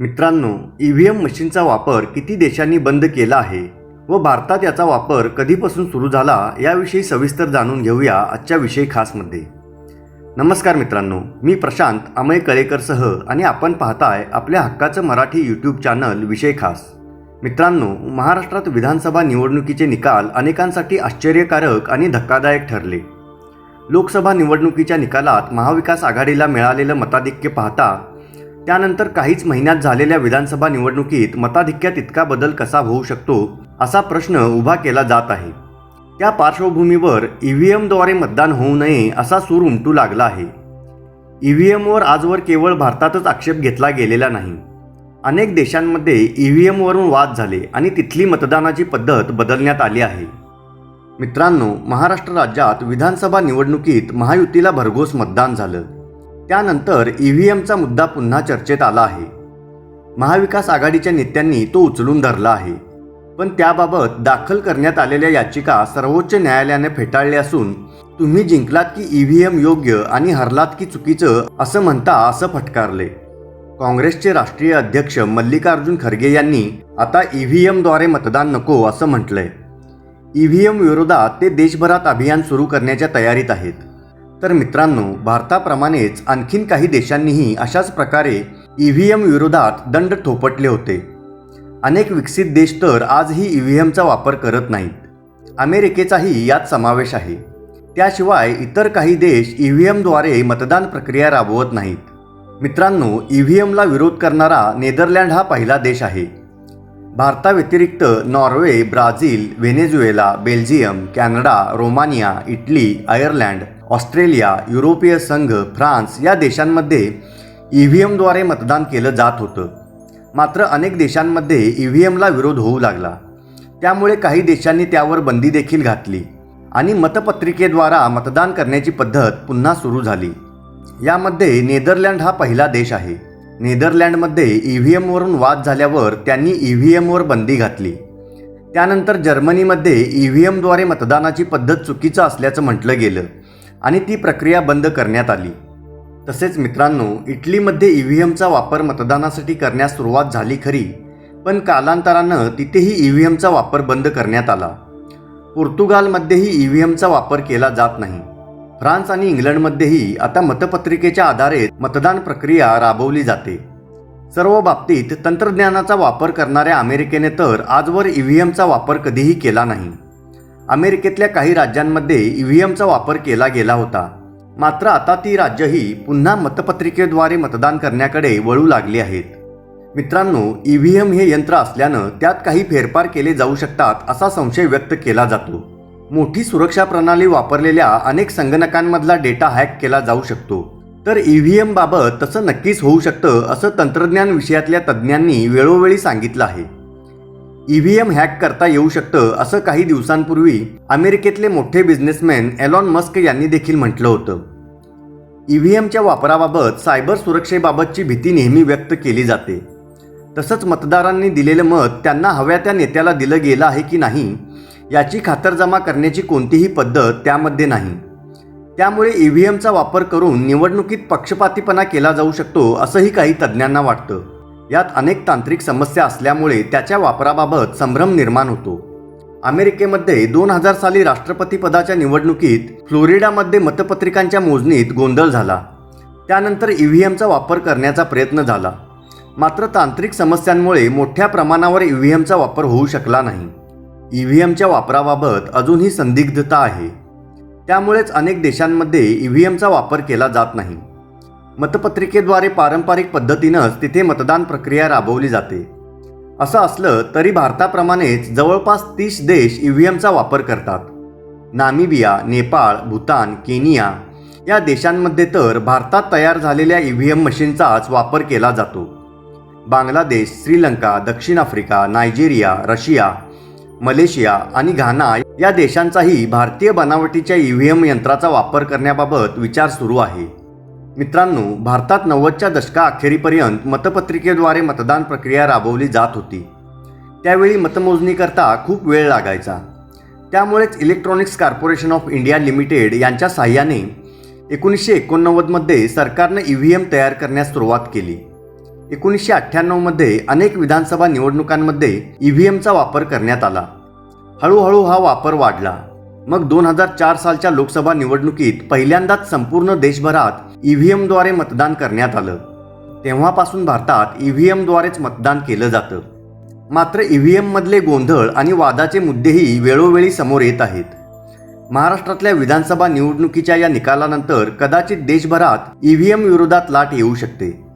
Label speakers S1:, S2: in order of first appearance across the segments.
S1: मित्रांनो E V M मशीनचा वापर किती देशांनी बंद केला आहे व भारतात याचा वापर कधीपासून सुरू झाला याविषयी सविस्तर जाणून घेऊया आजच्या विषय खासमध्ये. नमस्कार मित्रांनो मी प्रशांत अमय कळेकरसह आणि आपण पाहताय आपल्या हक्काचं मराठी यूट्यूब चॅनल विषय खास. मित्रांनो महाराष्ट्रात विधानसभा निवडणुकीचे निकाल अनेकांसाठी आश्चर्यकारक आणि धक्कादायक ठरले. लोकसभा निवडणुकीच्या निकालात महाविकास आघाडीला मिळालेलं मताधिक्य पाहता त्यानंतर काहीच महिन्यात झालेल्या विधानसभा निवडणुकीत मताधिक्यात इतका बदल कसा होऊ शकतो असा प्रश्न उभा केला जात आहे. त्या पार्श्वभूमीवर ई व्ही एमद्वारे मतदान होऊ नये असा सूर उमटू लागला आहे. ई व्ही एमवर आजवर केवळ भारतातच आक्षेप घेतला गेलेला नाही. अनेक देशांमध्ये ई व्ही एमवरून वाद झाले आणि तिथली मतदानाची पद्धत बदलण्यात आली आहे. मित्रांनो महाराष्ट्र राज्यात विधानसभा निवडणुकीत महायुतीला भरघोस मतदान झालं. त्यानंतर ई व्ही एमचा मुद्दा पुन्हा चर्चेत आला आहे. महाविकास आघाडीच्या नेत्यांनी तो उचलून धरला आहे. पण त्याबाबत दाखल करण्यात आलेल्या याचिका सर्वोच्च न्यायालयाने फेटाळल्या असून तुम्ही जिंकलात की ई व्ही एम योग्य आणि हरलात की चुकीचं असं म्हणता असं फटकारले. काँग्रेसचे राष्ट्रीय अध्यक्ष मल्लिकार्जुन खरगे यांनी आता ई व्ही एमद्वारे मतदान नको असं म्हटलंय. ई व्ही एम विरोधात ते देशभरात अभियान सुरू करण्याच्या तयारीत आहेत. तर मित्रांनो भारताप्रमाणेच आणखीन काही देशांनीही अशाच प्रकारे ई व्ही एम विरोधात दंड थोपटले होते. अनेक विकसित देश तर आजही ई व्ही एमचा वापर करत नाहीत. अमेरिकेचाही यात समावेश आहे. त्याशिवाय इतर काही देश ई व्ही एमद्वारे मतदान प्रक्रिया राबवत नाहीत. मित्रांनो ई व्ही एमला विरोध करणारा नेदरलँड हा पहिला देश आहे. भारताव्यतिरिक्त Norway Brazil Venezuela Belgium Canada Romania Italy Ireland Australia युरोपीय संघ फ्रान्स या देशांमध्ये ई व्ही एमद्वारे मतदान केलं जात होतं. मात्र अनेक देशांमध्ये ई व्ही एमला विरोध होऊ लागला. त्यामुळे काही देशांनी त्यावर बंदी देखील घातली आणि मतपत्रिकेद्वारा मतदान करण्याची पद्धत पुन्हा सुरू झाली. यामध्ये नेदरलँड हा पहिला देश आहे. नेदरलँडमध्ये ई व्ही एमवरून वाद झाल्यावर त्यांनी ई व्ही एमवर बंदी घातली. त्यानंतर जर्मनीमध्ये ई व्ही एमद्वारे मतदानाची पद्धत चुकीचं असल्याचं म्हटलं गेलं. आणि ती प्रक्रिया बंद करण्यात आली. तसेच मित्रांनो इटलीमध्ये ई व्ही एमचा वापर मतदानासाठी करण्यास सुरुवात झाली खरी पण कालांतरानं तिथेही ई व्ही एमचा वापर बंद करण्यात आला. पोर्तुगालमध्येही ई व्ही एमचा वापर केला जात नाही. फ्रान्स आणि इंग्लंडमध्येही आता मतपत्रिकेच्या आधारे मतदान प्रक्रिया राबवली जाते. सर्व बाबतीत तंत्रज्ञानाचा वापर करणाऱ्या अमेरिकेने तर आजवर ई व्ही एमचा वापर कधीही केला नाही. अमेरिकेतल्या काही राज्यांमध्ये ई व्ही एमचा वापर केला गेला होता. मात्र आता ती राज्यही पुन्हा मतपत्रिकेद्वारे मतदान करण्याकडे वळू लागली आहेत. मित्रांनो ई व्ही एम हे यंत्र असल्यानं त्यात काही फेरफार केले जाऊ शकतात असा संशय व्यक्त केला जातो. मोठी सुरक्षा प्रणाली वापरलेल्या अनेक संगणकांमधला डेटा हॅक केला जाऊ शकतो. तर ई व्ही एम बाबत तसं नक्कीच होऊ शकतं असं तंत्रज्ञान विषयातल्या तज्ज्ञांनी वेळोवेळी सांगितलं आहे. ई व्ही एम हॅक करता येऊ शकतं असं काही दिवसांपूर्वी अमेरिकेतले मोठे बिझनेसमॅन एलॉन मस्क यांनी देखील म्हटलं होतं. ई व्ही एमच्या वापराबाबत सायबर सुरक्षेबाबतची भीती नेहमी व्यक्त केली जाते. तसंच मतदारांनी दिलेलं मत त्यांना हव्या त्या नेत्याला दिलं गेलं आहे की नाही याची खातरजमा करण्याची कोणतीही पद्धत त्यामध्ये नाही. त्यामुळे ई व्ही एमचा वापर करून निवडणुकीत पक्षपातीपणा केला जाऊ शकतो असंही काही तज्ज्ञांना वाटतं. यात अनेक तांत्रिक समस्या असल्यामुळे त्याच्या वापराबाबत संभ्रम निर्माण होतो. अमेरिकेमध्ये दोन हजार साली राष्ट्रपतीपदाच्या निवडणुकीत फ्लोरिडामध्ये मतपत्रिकांच्या मोजणीत गोंधळ झाला. त्यानंतर ई व्ही एमचा वापर करण्याचा प्रयत्न झाला. मात्र तांत्रिक समस्यांमुळे मोठ्या प्रमाणावर ई व्ही एमचा वापर होऊ शकला नाही. ई व्ही एमच्या वापराबाबत अजूनही संदिग्धता आहे. त्यामुळेच अनेक देशांमध्ये ई व्ही एमचा वापर केला जात नाही. मतपत्रिकेद्वारे पारंपरिक पद्धतीनंच तिथे मतदान प्रक्रिया राबवली जाते. असं असलं तरी भारताप्रमाणेच जवळपास तीस देश ई व्ही एमचा वापर करतात. नामिबिया नेपाळ भूतान केनिया या देशांमध्ये तर भारतात तयार झालेल्या ई व्ही एम मशीनचाच वापर केला जातो. बांगलादेश श्रीलंका दक्षिण आफ्रिका नायजेरिया रशिया मलेशिया आणि घाना या देशांचाही भारतीय बनावटीच्या ई व्ही एम यंत्राचा वापर करण्याबाबत विचार सुरू आहे. मित्रांनो भारतात नव्वदच्या दशका अखेरीपर्यंत मतपत्रिकेद्वारे मतदान प्रक्रिया राबवली जात होती. त्यावेळी मतमोजणीकरता खूप वेळ लागायचा. त्यामुळेच Electronics Corporation of India Limited यांच्या साह्याने एकोणीसशे एकोणनव्वदमध्ये सरकारनं ई व्ही एम तयार करण्यास सुरुवात केली. एकोणीसशे अठ्ठ्याण्णवमध्ये अनेक विधानसभा निवडणुकांमध्ये ई व्ही एमचा वापर करण्यात आला. हळूहळू हा वापर वाढला. मग दोन हजार चार सालच्या लोकसभा निवडणुकीत पहिल्यांदाच संपूर्ण देशभरात ईव्हीएमद्वारे एमद्वारे मतदान करण्यात आलं. तेव्हापासून भारतात ई व्ही एमद्वारेच मतदान केलं जातं. मात्र ई व्ही एममधले गोंधळ आणि वादाचे मुद्देही वेळोवेळी समोर येत आहेत. महाराष्ट्रातल्या विधानसभा निवडणुकीच्या या निकालानंतर कदाचित देशभरात ई व्ही एम विरोधात लाट येऊ शकते.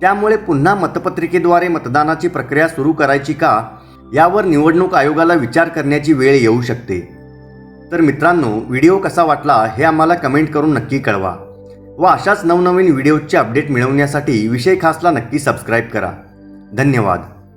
S1: त्यामुळे पुन्हा मतपत्रिकेद्वारे मतदानाची प्रक्रिया सुरू करायची का यावर निवडणूक आयोगाला विचार करण्याची वेळ येऊ शकते. तर मित्रांनो व्हिडिओ कसा वाटला हे आम्हाला कमेंट करून नक्की कळवा. व अशाच नवनवीन व्हिडिओजचे अपडेट मिळवण्यासाठी विषय खासला नक्की सबस्क्राईब करा. धन्यवाद.